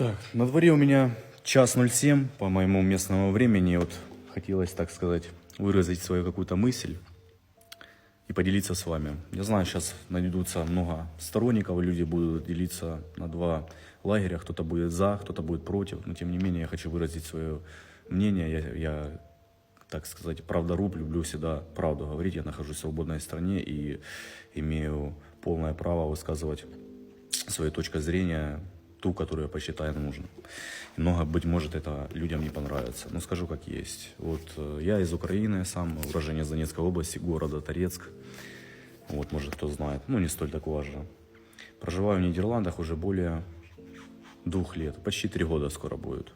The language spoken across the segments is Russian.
Так, на дворе у меня час 07 по моему местному времени. Вот хотелось, так сказать, выразить свою какую-то мысль и поделиться с вами. Я знаю, сейчас найдутся много сторонников, люди будут делиться на два лагеря. Кто-то будет за, кто-то будет против. Но тем не менее, я хочу выразить свое мнение. Я, я так сказать, правдоруб, люблю всегда правду говорить. Я нахожусь в свободной стране и имею полное право высказывать свою точку зрения, ту, которую я посчитаю нужным. Много, быть может, это людям не понравится. Но скажу, как есть. Вот э, я из Украины, сам уроженец Донецкой области, города Торецк. Вот, может, кто знает. Ну, не столь так важно. Проживаю в Нидерландах уже более двух лет. Почти три года скоро будет.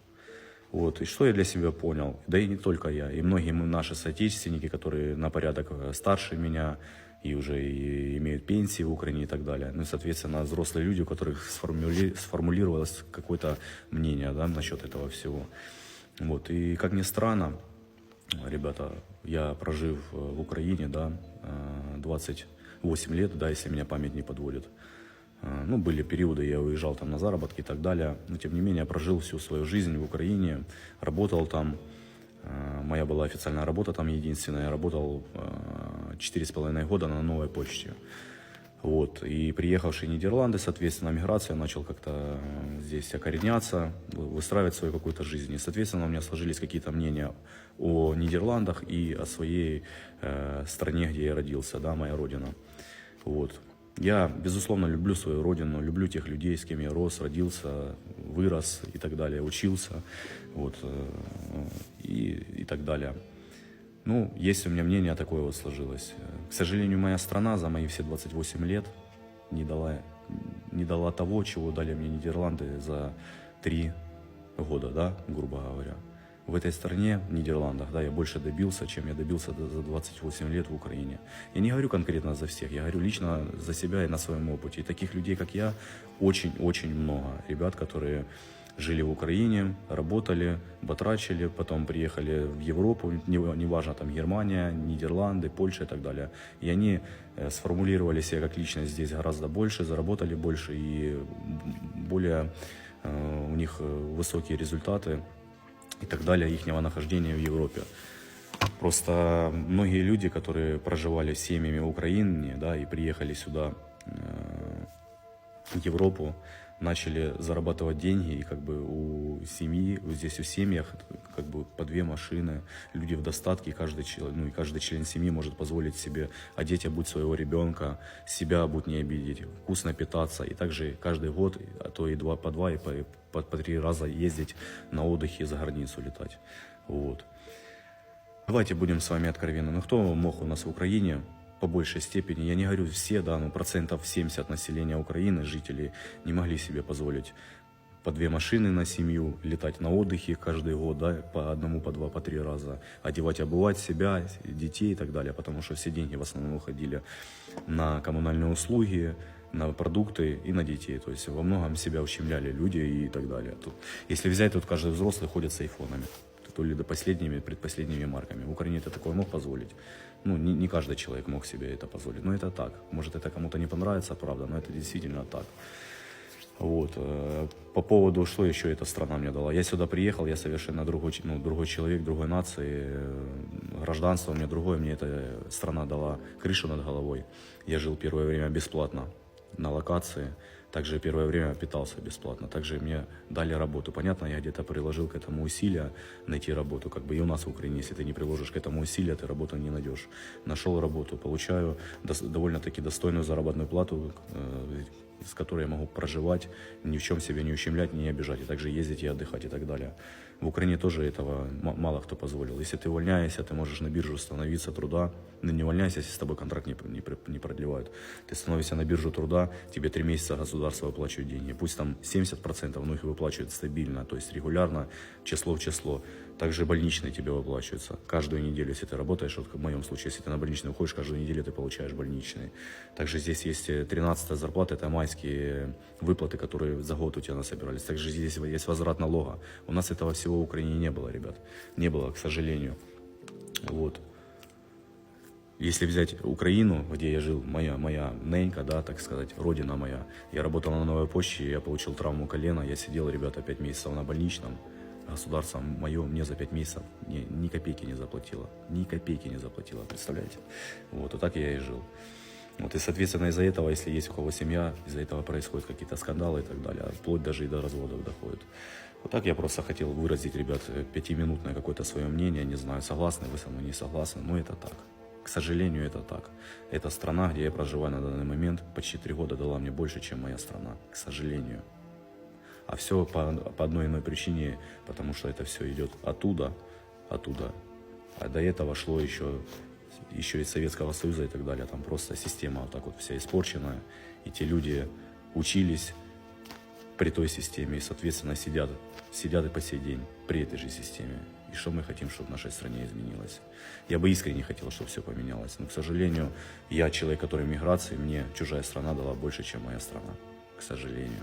Вот. И что я для себя понял, да и не только я, и многие наши соотечественники, которые на порядок э, старше меня, и уже и имеют пенсии в Украине и так далее. Ну соответственно, взрослые люди, у которых сформули- сформулировалось какое-то мнение да, насчет этого всего. Вот. И как ни странно, ребята, я прожив э, в Украине, да, э, 28 лет, да, если меня память не подводит. Э, Ну, были периоды, я уезжал там на заработки и так далее, но тем не менее я прожил всю свою жизнь в Украине, работал там. Э, Моя была официальная работа там единственная. Я работал э, четыре с половиной года на новой почте. Вот. И приехавший в Нидерланды, соответственно, миграция, начал как-то э, здесь окореняться, вы- выстраивать свою какую-то жизнь. И, соответственно, у меня сложились какие-то мнения о Нидерландах и о своей э, стране, где я родился, да, моя родина. Вот. Я, безусловно, люблю свою родину, люблю тех людей, с кем я рос, родился, вырос и так далее, учился, вот, э, и, и так далее. Ну, есть у меня мнение такое вот сложилось. К сожалению, моя страна за мои все 28 лет не дала, не дала того, чего дали мне Нидерланды за три года, да, грубо говоря. В этой стране, в Нидерландах, да, я больше добился, чем я добился до- за 28 лет в Украине. Я не говорю конкретно за всех, я говорю лично за себя и на своем опыте. И таких людей, как я, очень-очень много. Ребят, которые жили в Украине, работали, батрачили, потом приехали в Европу, не- неважно, там Германия, Нидерланды, Польша и так далее. И они э, сформулировали себя как личность здесь гораздо больше, заработали больше и более э, у них э, высокие результаты и так далее ихнего нахождения в Европе. Просто многие люди, которые проживали семьями в Украине, да, и приехали сюда, э, в Европу, начали зарабатывать деньги, и как бы у семьи, здесь у семьях, как бы по две машины, люди в достатке, и каждый, чел- ну, и каждый член семьи может позволить себе одеть, обуть своего ребенка, себя обуть не обидеть, вкусно питаться, и также каждый год, а то и два, по два, и по, по, по три раза ездить на отдыхе за границу летать. Вот. Давайте будем с вами откровенны. Ну кто мог у нас в Украине по большей степени, я не говорю все, да, но процентов 70 населения Украины, жителей, не могли себе позволить по две машины на семью, летать на отдыхе каждый год, да, по одному, по два, по три раза, одевать, обувать себя, детей и так далее, потому что все деньги в основном уходили на коммунальные услуги, на продукты и на детей. То есть во многом себя ущемляли люди и так далее. Тут, если взять, тут каждый взрослый ходит с айфонами. То ли до последними, предпоследними марками. В Украине это такое мог позволить. Ну, не, не каждый человек мог себе это позволить. Но это так. Может, это кому-то не понравится, правда, но это действительно так. Вот. э, По поводу, что еще эта страна мне дала. Я сюда приехал, я совершенно другой, ну, другой человек, другой нации. э, Гражданство у меня другое. Мне эта страна дала крышу над головой. Я жил первое время бесплатно на локации. Также первое время питался бесплатно. Также мне дали работу. Понятно, я где-то приложил к этому усилия найти работу. Как бы и у нас в Украине, если ты не приложишь к этому усилия, ты работу не найдешь. Нашел работу, получаю довольно-таки достойную заработную плату, э, с которой я могу проживать, ни в чем себя не ущемлять, не обижать, и также ездить и отдыхать и так далее. В Украине тоже этого мало кто позволил. Если ты увольняешься, ты можешь на биржу становиться труда, ну, не увольняйся, если с тобой контракт не, не, не продлевают. Ты становишься на биржу труда, тебе три месяца государство выплачивает деньги. Пусть там 70%, но их выплачивают стабильно, то есть регулярно, число в число. Также больничные тебе выплачиваются каждую неделю, если ты работаешь, вот в моем случае, если ты на больничный уходишь, каждую неделю ты получаешь больничные. Также здесь есть 13 зарплата, это майские выплаты, которые за год у тебя насобирались. Также здесь есть возврат налога. У нас этого всего в Украине не было, ребят. Не было, к сожалению. Вот. Если взять Украину, где я жил, моя, моя ненька, да, так сказать, родина моя, я работал на новой почте, я получил травму колена, я сидел, ребята, 5 месяцев на больничном, государство мое мне за 5 месяцев ни, ни копейки не заплатило, ни копейки не заплатило, представляете? Вот, вот так я и жил. Вот, и, соответственно, из-за этого, если есть у кого семья, из-за этого происходят какие-то скандалы и так далее, вплоть даже и до разводов доходит. Вот так я просто хотел выразить, ребят, пятиминутное какое-то свое мнение, не знаю, согласны вы со мной, не согласны, но это так. К сожалению, это так. Эта страна, где я проживаю на данный момент, почти три года дала мне больше, чем моя страна. К сожалению. А все по, по одной иной причине, потому что это все идет оттуда, оттуда. А до этого шло еще, еще из Советского Союза и так далее. Там просто система вот так вот вся испорченная. И те люди учились при той системе и, соответственно, сидят, сидят и по сей день при этой же системе. И что мы хотим, чтобы в нашей стране изменилось? Я бы искренне хотел, чтобы все поменялось. Но, к сожалению, я человек, который в миграции, мне чужая страна дала больше, чем моя страна. К сожалению.